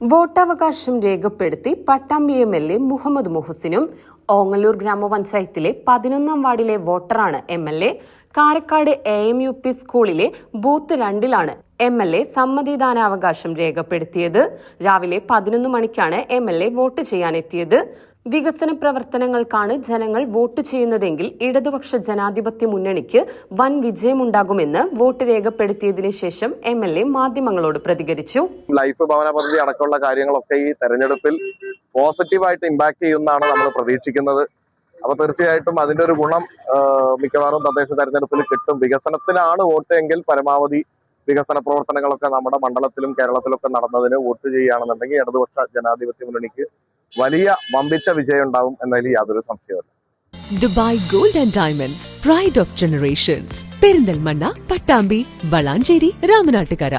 വോട്ടവകാശം രേഖപ്പെടുത്തി Pattambi M L A Muhammed മുഹസിനും Ongallur ഗ്രാമപഞ്ചായത്തിലെ പതിനൊന്നാം വാർഡിലെ വോട്ടറാണ് M L A. Karakkad A M U P സ്കൂളിലെ ബൂത്ത് രണ്ടിലാണ് എം എൽ എ സമ്മതിദാനാവകാശം രേഖപ്പെടുത്തിയത്. രാവിലെ പതിനൊന്ന് മണിക്കാണ് എം എൽ എ വോട്ട് ചെയ്യാനെത്തിയത്. വികസന പ്രവർത്തനങ്ങൾക്കാണ് ജനങ്ങൾ വോട്ട് ചെയ്യുന്നതെങ്കിൽ ഇടതുപക്ഷ ജനാധിപത്യ മുന്നണിക്ക് വൻ വിജയമുണ്ടാകുമെന്ന് വോട്ട് രേഖപ്പെടുത്തിയതിനു ശേഷം എം എൽ എ മാധ്യമങ്ങളോട് പ്രതികരിച്ചു. ലൈഫ് ഭവന പദ്ധതി അടക്കമുള്ള കാര്യങ്ങളൊക്കെ ഈ തെരഞ്ഞെടുപ്പിൽ പോസിറ്റീവായിട്ട് ഇമ്പാക്ട് ചെയ്യുമെന്നാണ് നമ്മൾ പ്രതീക്ഷിക്കുന്നത്. അപ്പൊ തീർച്ചയായിട്ടും അതിന്റെ ഒരു ഗുണം മിക്കവാറും തദ്ദേശ തെരഞ്ഞെടുപ്പിൽ കിട്ടും. വികസനത്തിനാണ് വോട്ട് എങ്കിൽ പരമാവധി വികസന പ്രവർത്തനങ്ങളൊക്കെ നമ്മുടെ മണ്ഡലത്തിലും കേരളത്തിലൊക്കെ നടന്നതിന് വോട്ട് ചെയ്യുകയാണെന്നുണ്ടെങ്കിൽ ഇടതുപക്ഷ ജനാധിപത്യ മുന്നണിക്ക് വലിയ വമ്പിച്ച വിജയം ഉണ്ടാവും എന്നതിൽ യാതൊരു സംശയവുമില്ല. Dubai gold and diamonds pride of generations Perinthalmanna Pattambi Valanchery Ramanattukara.